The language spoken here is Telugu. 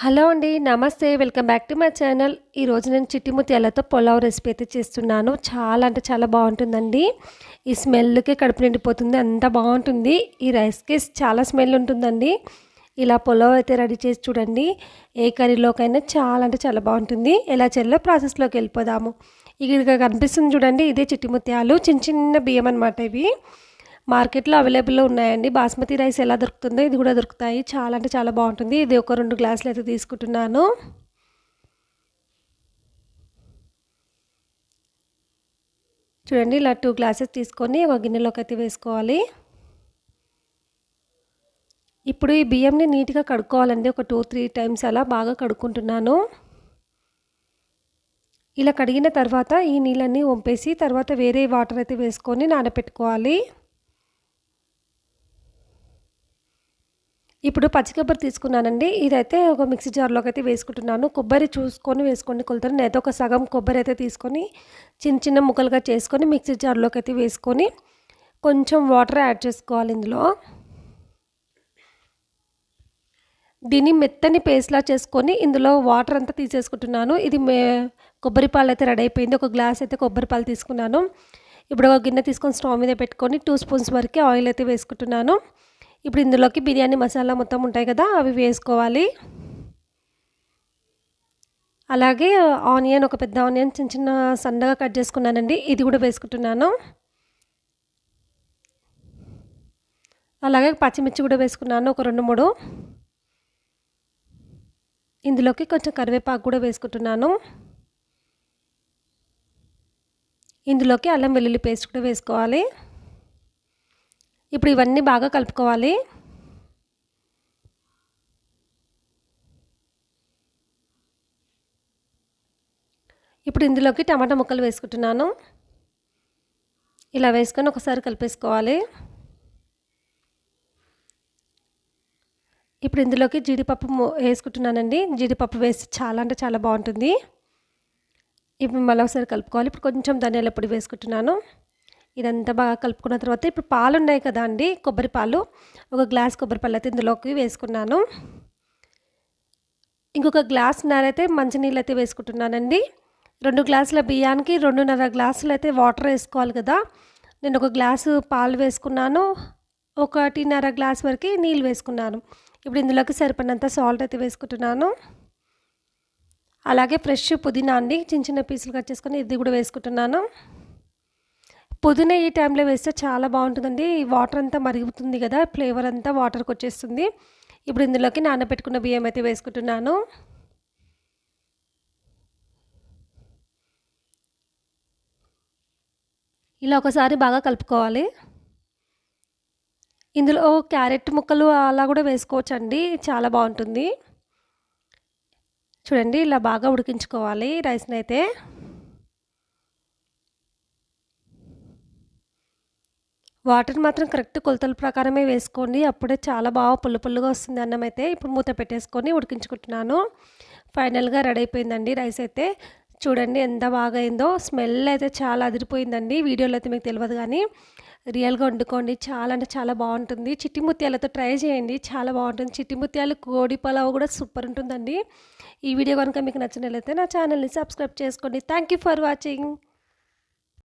హలో అండి నమస్తే. Welcome back to my channel. ఈరోజు నేను చిట్టి ముత్యాలతో పులావ్ రెసిపీ అయితే చేస్తున్నాను. చాలా అంటే చాలా బాగుంటుందండి. ఈ స్మెల్కి కడుపు నిండిపోతుంది. అంత బాగుంటుంది. ఈ రైస్కి చాలా స్మెల్ ఉంటుందండి. ఇలా పులావ్ అయితే రెడీ చేసి చూడండి. ఏ కర్రీలోకైనా చాలా అంటే చాలా బాగుంటుంది. ఎలా చేయాలో ప్రాసెస్లోకి వెళ్ళిపోదాము. ఇక్కడ కనిపిస్తుంది చూడండి. ఇదే చిట్టి ముత్యాలు చిన్న చిన్న బియ్యం అనమాట ఇవి. మార్కెట్లో అవైలబుల్లో ఉన్నాయండి. బాస్మతి రైస్ ఎలా దొరుకుతుందో ఇది కూడా దొరుకుతాయి. చాలా అంటే చాలా బాగుంటుంది. ఇది ఒక రెండు గ్లాసులు అయితే తీసుకుంటున్నాను. చూడండి ఇలా టూ గ్లాసెస్ తీసుకొని ఒక గిన్నెలోకి అయితే వేసుకోవాలి. ఇప్పుడు ఈ బియ్యంని నీట్గా కడుక్కోవాలండి. ఒక టూ త్రీ టైమ్స్ అలా బాగా కడుక్కుంటున్నాను. ఇలా కడిగిన తర్వాత ఈ నీళ్ళన్నీ వంపేసి తర్వాత వేరే వాటర్ అయితే వేసుకొని నానబెట్టుకోవాలి ఇప్పుడు పచ్చి కొబ్బరి తీసుకున్నానండి. ఇదైతే ఒక మిక్సీ జార్లోకి అయితే వేసుకుంటున్నాను. కొబ్బరి చూసుకొని వేసుకోండి కొలుతాను నేనైతే ఒక సగం కొబ్బరి అయితే తీసుకొని చిన్న చిన్న ముక్కలుగా చేసుకొని మిక్సీ జార్లోకి అయితే వేసుకొని కొంచెం వాటర్ యాడ్ చేసుకోవాలి ఇందులో. దీన్ని మెత్తని పేస్ట్లా చేసుకొని ఇందులో వాటర్ అంతా తీసేసుకుంటున్నాను. ఇది మే కొబ్బరి పాలు అయితే రెడీ అయిపోయింది. ఒక గ్లాస్ అయితే కొబ్బరి పాలు తీసుకున్నాను. ఇప్పుడు ఒక గిన్నె తీసుకొని స్టవ్ మీద పెట్టుకొని టూ స్పూన్స్ వరకు ఆయిల్ అయితే వేసుకుంటున్నాను. ఇప్పుడు ఇందులోకి బిర్యానీ మసాలా మొత్తం ఉంటాయి కదా అవి వేసుకోవాలి. అలాగే ఆనియన్ ఒక పెద్ద ఆనియన్ చిన్న చిన్న సన్నగా కట్ చేసుకున్నానండి. ఇది కూడా వేసుకుంటున్నాను. అలాగే పచ్చిమిర్చి కూడా వేసుకున్నాను ఒక రెండు మూడు. ఇందులోకి కొంచెం కరివేపాకు కూడా వేసుకుంటున్నాను. ఇందులోకి అల్లం వెల్లుల్లి పేస్ట్ కూడా వేసుకోవాలి. ఇప్పుడు ఇవన్నీ బాగా కలుపుకోవాలి. ఇప్పుడు ఇందులోకి టమాటా ముక్కలు వేసుకుంటున్నాను. ఇలా వేసుకొని ఒకసారి కలిపేసుకోవాలి. ఇప్పుడు ఇందులోకి జీడిపప్పు వేసుకుంటున్నానండి. జీడిపప్పు వేసి చాలా అంటే చాలా బాగుంటుంది. ఇప్పుడు మళ్ళీ ఒకసారి కలుపుకోవాలి. ఇప్పుడు కొంచెం ధనియాల పొడి వేసుకుంటున్నాను. ఇదంతా బాగా కలుపుకున్న తర్వాత ఇప్పుడు పాలు ఉన్నాయి కదా అండి కొబ్బరి పాలు. ఒక గ్లాస్ కొబ్బరి పాలు అయితే ఇందులోకి వేసుకున్నాను. ఇంకొక గ్లాస్ అయితే మంచినీళ్ళు అయితే వేసుకుంటున్నానండి. రెండు గ్లాసుల బియ్యానికి రెండున్నర గ్లాసులు అయితే వాటర్ వేసుకోవాలి కదా. నేను ఒక గ్లాసు పాలు వేసుకున్నాను. ఒకటిన్నర గ్లాస్ వరకు నీళ్ళు వేసుకున్నాను. ఇప్పుడు ఇందులోకి సరిపడినంత సాల్ట్ అయితే వేసుకుంటున్నాను. అలాగే ఫ్రెష్ పుదీనా అండి చిన్న చిన్న పీసులు కట్ చేసుకొని ఇది కూడా వేసుకుంటున్నాను. పుదీనా ఈ టైంలో వేస్తే చాలా బాగుంటుందండి. వాటర్ అంతా మరుగుతుంది కదా ఫ్లేవర్ అంతా వాటర్కి వచ్చేస్తుంది. ఇప్పుడు ఇందులోకి నానబెట్టుకున్న బియ్యం అయితే వేసుకుంటున్నాను. ఇలా ఒకసారి బాగా కలుపుకోవాలి. ఇందులో క్యారెట్ ముక్కలు అలా కూడా వేసుకోవచ్చండి. చాలా బాగుంటుంది. చూడండి ఇలా బాగా ఉడికించుకోవాలి రైస్ని అయితే. వాటర్ మాత్రం కరెక్ట్ కొలతల ప్రకారమే వేసుకోండి. అప్పుడే చాలా బాగా పుల్ల పుల్లుగా వస్తుంది అన్నం అయితే. ఇప్పుడు మూత పెట్టేసుకొని ఉడికించుకుంటున్నాను. ఫైనల్గా రెడీ అయిపోయిందండి రైస్ అయితే. చూడండి ఎంత బాగా అయిందో. స్మెల్ అయితే చాలా అదిరిపోయిందండి. వీడియోలో అయితే మీకు తెలియదు కానీ రియల్గా వండుకోండి. చాలా అంటే చాలా బాగుంటుంది. చిట్టి ముత్యాలతో ట్రై చేయండి. చాలా బాగుంటుంది. చిట్టి ముత్యాలు కోడి పలావ్ కూడా సూపర్ ఉంటుందండి. ఈ వీడియో కనుక మీకు నచ్చినట్లయితే నా ఛానల్ని సబ్స్క్రైబ్ చేసుకోండి. Thank for watching